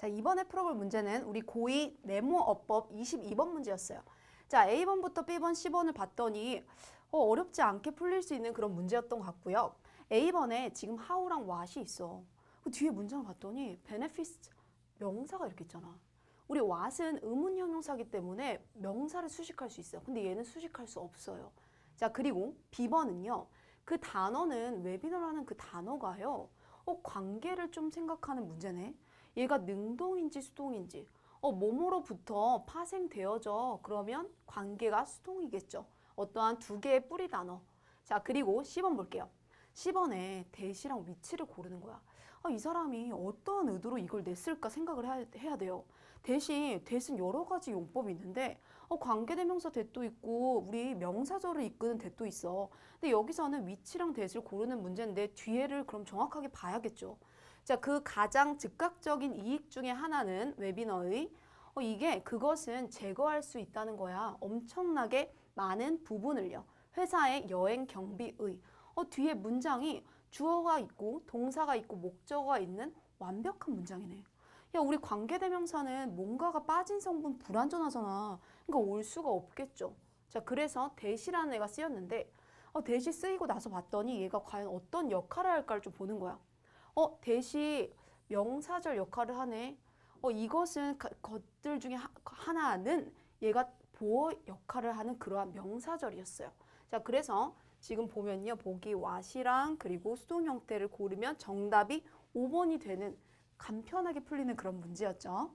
자, 이번에 풀어볼 문제는 우리 고2 네모어법 22번 문제였어요. 자, A번부터 B번, C번을 봤더니 어, 어렵지 않게 풀릴 수 있는 그런 문제였던 것 같고요. A번에 지금 how랑 what이 있어. 그 뒤에 문장을 봤더니 benefits 명사가 이렇게 있잖아. 우리 what은 의문 형용사기 때문에 명사를 수식할 수 있어요. 근데 얘는 수식할 수 없어요. 자, 그리고 B번은요. 그 단어는 웨비너라는 그 단어가요. 어, 관계를 좀 생각하는 문제네. 얘가 능동인지 수동인지. 어, 몸으로부터 파생되어져. 그러면 관계가 수동이겠죠. 어떠한 두 개의 뿌리 단어. 자, 그리고 10번 볼게요. 10번에 대시랑 위치를 고르는 거야. 아, 이 사람이 어떠한 의도로 이걸 냈을까 생각을 해야, 해야 돼요. 대신, 대신 여러 가지 용법이 있는데, 어, 관계대명사 대도 있고, 우리 명사절을 이끄는 대도 있어. 근데 여기서는 위치랑 대시를 고르는 문제인데, 뒤에를 그럼 정확하게 봐야겠죠. 자, 그 가장 즉각적인 이익 중에 하나는 웨비너의 어, 이게 그것은 제거할 수 있다는 거야. 엄청나게 많은 부분을요. 회사의 여행 경비의 어, 뒤에 문장이 주어가 있고 동사가 있고 목적어가 있는 완벽한 문장이네. 야, 우리 관계대명사는 뭔가가 빠진 성분 불완전하잖아. 그러니까 올 수가 없겠죠. 자, 그래서 대시라는 애가 쓰였는데 어, 대시 쓰이고 나서 봤더니 얘가 과연 어떤 역할을 할까를 좀 보는 거야. 어, 대시 명사절 역할을 하네. 어, 이것은 가- 것들 중에 하, 하나는 얘가 보어 역할을 하는 그러한 명사절이었어요. 자, 그래서 지금 보면요. 보기 와시랑 그리고 수동 형태를 고르면 정답이 5번이 되는 간편하게 풀리는 그런 문제였죠.